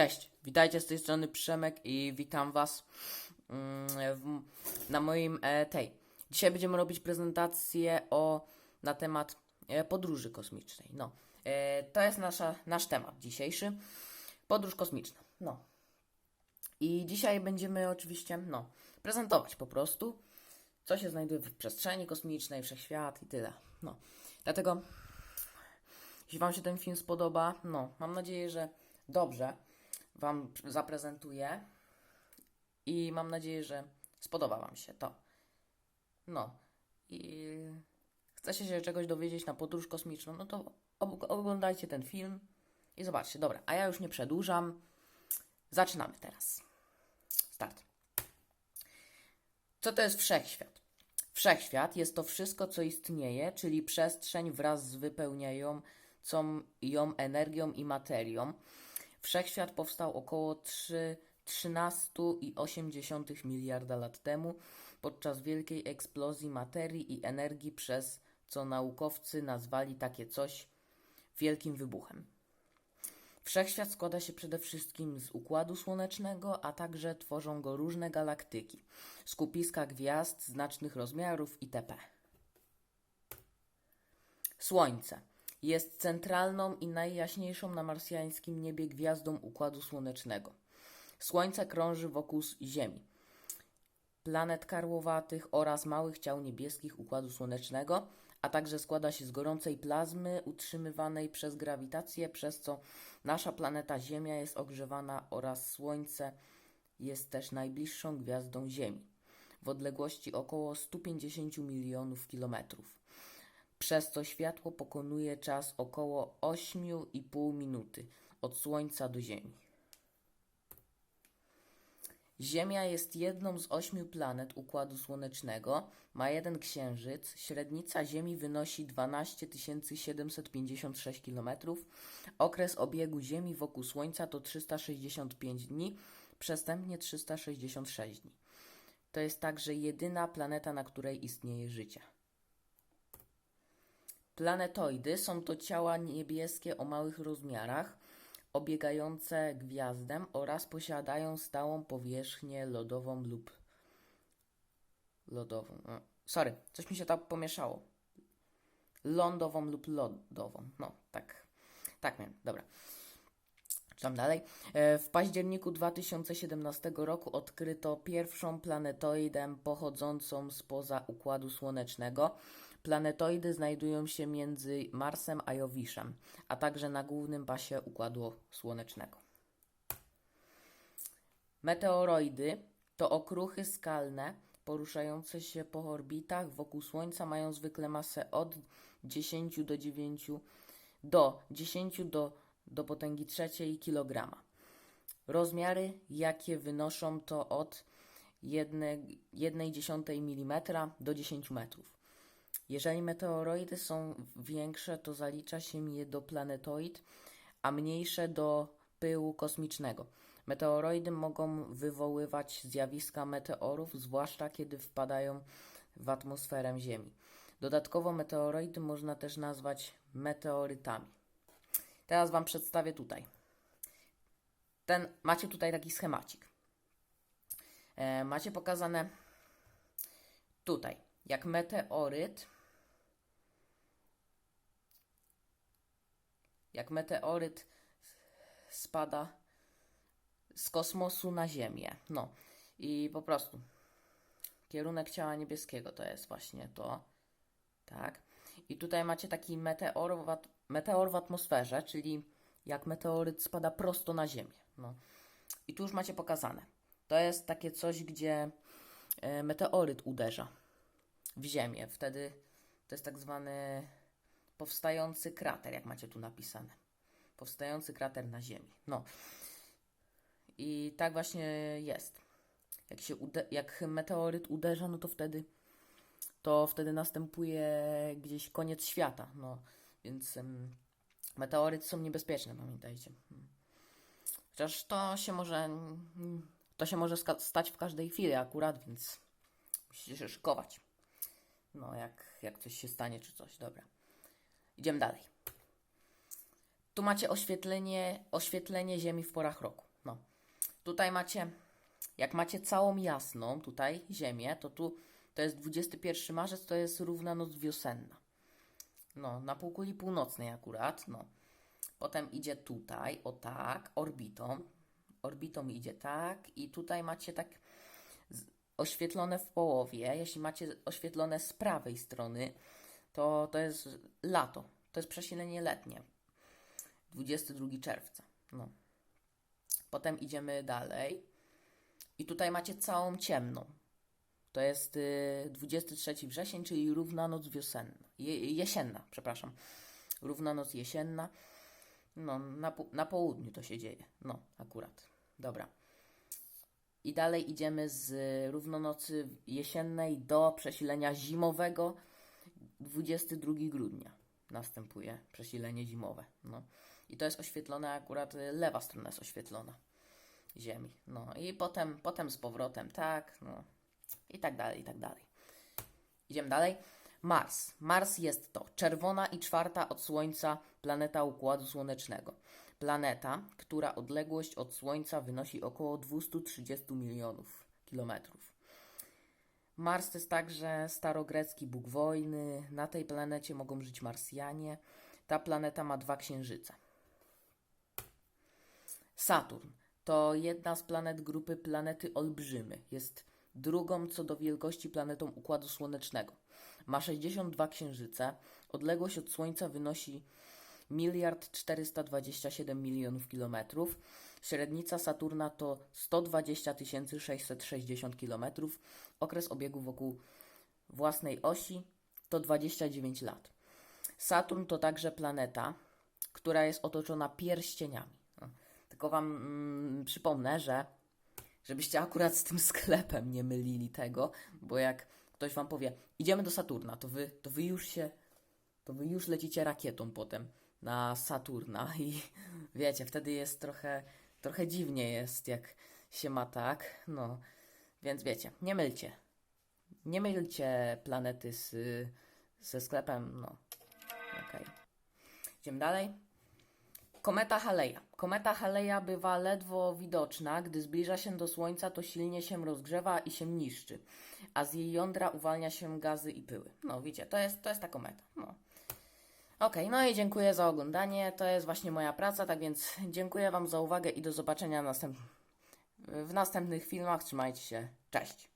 Cześć, witajcie z tej strony Przemek i witam Was mm, w, na moim e, tej. Dzisiaj będziemy robić prezentację o, na temat e, podróży kosmicznej. No, e, to jest nasza, nasz temat dzisiejszy. Podróż kosmiczna. No. I dzisiaj będziemy oczywiście, no, prezentować po prostu, co się znajduje w przestrzeni kosmicznej, wszechświat i tyle. No, dlatego jeśli Wam się ten film spodoba, no, mam nadzieję, że dobrze Wam zaprezentuję i mam nadzieję, że spodoba Wam się to. No, i chcecie się czegoś dowiedzieć na podróż kosmiczną, no to oglądajcie ten film i zobaczcie. Dobra, a ja już nie przedłużam. Zaczynamy teraz. Start. Co to jest wszechświat? Wszechświat jest to wszystko, co istnieje, czyli przestrzeń wraz z wypełniającą ją energią i materią. Wszechświat powstał około 3 13,8 miliarda lat temu podczas wielkiej eksplozji materii i energii, przez co naukowcy nazwali takie coś wielkim wybuchem. Wszechświat składa się przede wszystkim z układu słonecznego, a także tworzą go różne galaktyki, skupiska gwiazd znacznych rozmiarów itp. Słońce jest centralną i najjaśniejszą na marsjańskim niebie gwiazdą układu słonecznego. Słońce krąży wokół Ziemi, planet karłowatych oraz małych ciał niebieskich układu słonecznego, a także składa się z gorącej plazmy utrzymywanej przez grawitację, przez co nasza planeta Ziemia jest ogrzewana oraz Słońce jest też najbliższą gwiazdą Ziemi w odległości około 150 milionów kilometrów przez co światło pokonuje czas około 8,5 minuty od Słońca do Ziemi. Ziemia jest jedną z ośmiu planet Układu Słonecznego, ma jeden księżyc, średnica Ziemi wynosi 12 756 km, okres obiegu Ziemi wokół Słońca to 365 dni, przestępnie 366 dni. To jest także jedyna planeta, na której istnieje życie. Planetoidy są to ciała niebieskie o małych rozmiarach, obiegające gwiazdę oraz posiadają stałą powierzchnię lodową lub lodową. Sorry, coś mi się tak pomieszało. Lądową lub lodową. No, tak. Tak miałem, dobra. Czytam dalej. E, W październiku 2017 roku odkryto pierwszą planetoidę pochodzącą spoza Układu Słonecznego. Planetoidy znajdują się między Marsem a Jowiszem, a także na głównym pasie Układu Słonecznego. Meteoroidy to okruchy skalne poruszające się po orbitach wokół Słońca mają zwykle masę od 10 do 9 do 10 do, do potęgi trzeciej kilograma. Rozmiary, jakie wynoszą to od 1,1 mm do 10 metrów. Jeżeli meteoroidy są większe, to zalicza się je do planetoid, a mniejsze do pyłu kosmicznego. Meteoroidy mogą wywoływać zjawiska meteorów, zwłaszcza kiedy wpadają w atmosferę Ziemi. Dodatkowo meteoroidy można też nazwać meteorytami. Teraz Wam przedstawię tutaj. Ten, macie tutaj taki schemacik. E, macie pokazane tutaj, jak meteoryt jak meteoryt spada z kosmosu na Ziemię. No i po prostu kierunek ciała niebieskiego to jest właśnie to. Tak. I tutaj macie taki meteor w, meteor w atmosferze, czyli jak meteoryt spada prosto na Ziemię. No. I tu już macie pokazane. To jest takie coś, gdzie e, meteoryt uderza w Ziemię. Wtedy to jest tak zwany powstający krater, jak macie tu napisane. Powstający krater na Ziemi. No. I tak właśnie jest. Jak, się jak meteoryt uderza, no to wtedy to wtedy następuje gdzieś koniec świata. No. Więc meteoryty są niebezpieczne, pamiętajcie. Mm. Chociaż to się może mm, to się może stać w każdej chwili akurat, więc musicie się szykować. No, jak, jak coś się stanie czy coś. Dobra. Idziemy dalej. Tu macie oświetlenie, oświetlenie Ziemi w porach roku. Tutaj macie, jak macie całą jasną, tutaj Ziemię, to tu to jest 21 marzec, to jest równa noc wiosenna. No, na półkuli północnej akurat, no. Potem idzie tutaj, o tak, orbitą. Orbitą idzie tak i tutaj macie tak oświetlone w połowie. Jeśli macie oświetlone z prawej strony, to to jest lato. To jest przesilenie letnie. 22 czerwca. No. Potem idziemy dalej. I tutaj macie całą ciemną. To jest y, 23 wrzesień, czyli równa noc wiosenna. Je, jesienna, przepraszam. Równa noc jesienna. No, na, na południu to się dzieje. No, akurat. Dobra. I dalej idziemy z równonocy jesiennej do przesilenia zimowego. 22 grudnia następuje przesilenie zimowe. No. I to jest oświetlone akurat, y, lewa strona jest oświetlona Ziemi. No i potem, potem z powrotem tak, no i tak dalej, i tak dalej. Idziemy dalej. Mars. Mars jest to czerwona i czwarta od Słońca planeta Układu Słonecznego. Planeta, która odległość od Słońca wynosi około 230 milionów kilometrów. Mars to jest także starogrecki bóg wojny. Na tej planecie mogą żyć Marsjanie. Ta planeta ma dwa księżyce. Saturn to jedna z planet grupy planety Olbrzymy. Jest drugą co do wielkości planetą Układu Słonecznego. Ma 62 księżyce. Odległość od Słońca wynosi miliard 427 milionów kilometrów. Średnica Saturna to 120 660 kilometrów. Okres obiegu wokół własnej osi to 29 lat. Saturn to także planeta, która jest otoczona pierścieniami. Tylko Wam mm, przypomnę, że żebyście akurat z tym sklepem nie mylili tego, bo jak ktoś Wam powie, idziemy do Saturna, to Wy, to wy już się, to Wy już lecicie rakietą potem na Saturna i wiecie, wtedy jest trochę, trochę dziwnie jest, jak się ma tak, no, więc wiecie, nie mylcie. Nie mylcie planety z, ze sklepem, no, okej. Idziemy dalej. Kometa Haleja. Kometa Haleja bywa ledwo widoczna, gdy zbliża się do Słońca, to silnie się rozgrzewa i się niszczy, a z jej jądra uwalnia się gazy i pyły. No, widzicie, to jest, to jest ta kometa. No. Okej, no i dziękuję za oglądanie. To jest właśnie moja praca, tak więc dziękuję Wam za uwagę i do zobaczenia następ... w następnych filmach. Trzymajcie się. Cześć.